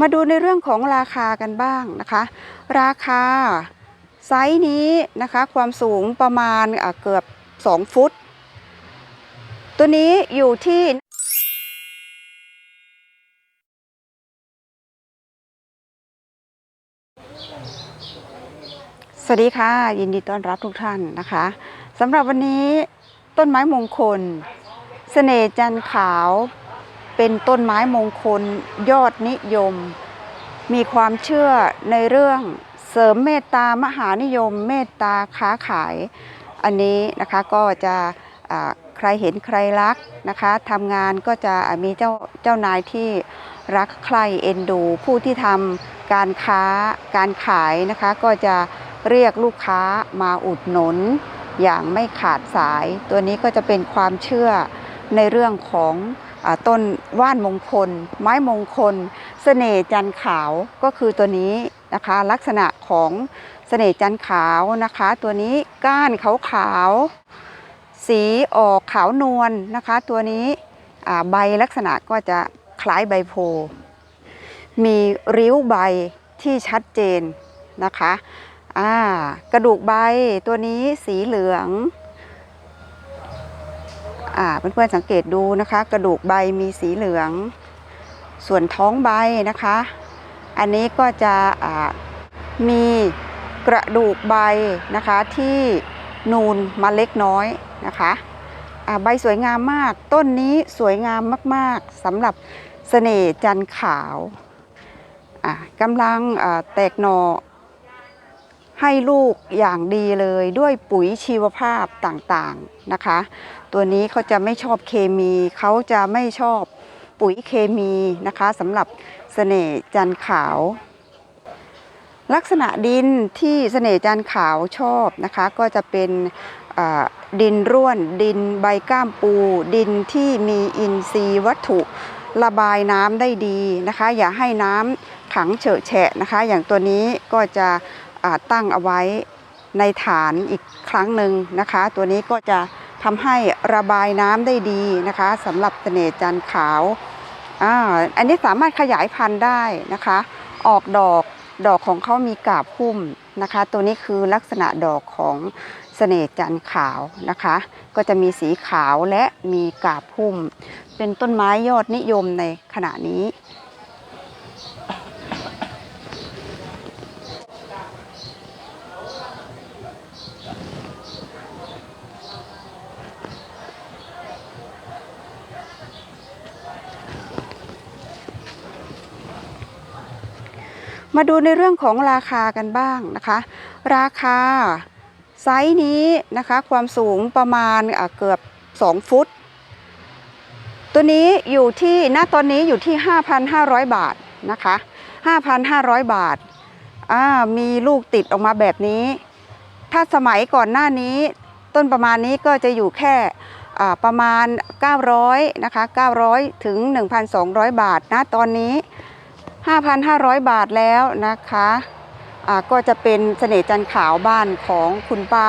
มาดูในเรื่องของราคากันบ้างนะคะ ราคาไซส์นี้นะคะความสูงประมาณเกือบ 2 ฟุต ตัวนี้อยู่ที่สวัสดีค่ะ ยินดีต้อนรับทุกท่านนะคะสำหรับวันนี้ต้นไม้มงคล เสน่ห์จันขาว เป็นต้นไม้มงคลยอดนิยม มีความเชื่อในเรื่องเสริมเมตตามหานิยม เมตตาค้าขาย อันนี้นะคะก็จะใครเห็นใครรักนะคะทำงานก็จะมีเจ้าเจ้านายที่รักใครเอ็นดู ผู้ที่ทำการค้าการขายนะคะก็จะเรียกลูกค้ามาอุดหนุน อย่างไม่ขาดสาย ตัวนี้ก็จะเป็นความเชื่อในเรื่องของ ต้นว่านมงคล ไม้มงคลเสน่จันขาวก็คือตัวนี้นะคะลักษณะของเสน่จันขาวนะคะ ตัวนี้ก้านขาวขาวๆสีออกขาวนวลนะคะ ตัวนี้ใบลักษณะก็จะคล้ายใบโพ มีริ้วใบที่ชัดเจนนะคะกระดูกใบตัวนี้สีเหลือง เพื่อนๆสังเกตดูนะคะ กระดูกใบมีสีเหลือง ส่วนท้องใบนะคะ อันนี้ก็จะมีกระดูกใบนะคะที่นูนมาเล็กน้อยนะคะใบสวยงามมาก ต้นนี้สวยงามมากๆสำหรับเสน่ห์จันขาวกำลังแตกหนอ ให้ลูกอย่างดีเลยด้วยปุ๋ยชีวภาพต่างๆนะคะ ตัวนี้เขาจะไม่ชอบเคมีเขาจะไม่ชอบปุ๋ยเคมีนะคะสำหรับเสน่ห์จันขาว ลักษณะดินที่เสน่ห์จันขาวชอบนะคะ ก็จะเป็นดินร่วนดินใบก้ามปู ดินที่มีอินทรีย์วัตถุระบายน้ำได้ดีนะคะ อย่าให้น้ำขังเฉอะแฉะนะคะ อย่างตัวนี้ก็จะ ตั้งเอาไว้ในฐานอีกครั้งหนึ่งนะคะ ตัวนี้ก็จะทำให้ระบายน้ำได้ดีนะคะสำหรับเสน่ห์จันทร์ขาวอ่าอันนี้สามารถขยายพันธุ์ได้นะคะ ออกดอกดอกของเขามีกาบพุ่มนะคะ ตัวนี้คือลักษณะดอกของเสน่จันทร์ขาวนะคะ ก็จะมีสีขาวและมีกาบพุ่ม เป็นต้นไม้ยอดนิยมในขณะนี้ มาดูในเรื่องของราคากันบ้างนะคะ ราคาไซส์นี้นะคะความสูงประมาณเกือบ 2 ฟุต ตัวนี้อยู่ที่ณตอนนี้อยู่ที่ 5,500 บาทนะคะ 5,500 บาทอ่ามีลูกติดออกมาแบบนี้ ถ้าสมัยก่อนหน้านี้ต้นประมาณนี้ก็จะอยู่แค่อ่าประมาณ 900นะคะ900 ถึง 1,200 บาทนะตอนนี้ 5,500 บาทแล้วนะคะอ่าก็จะเป็นเสน่ห์จันขาวบ้านของคุณป้า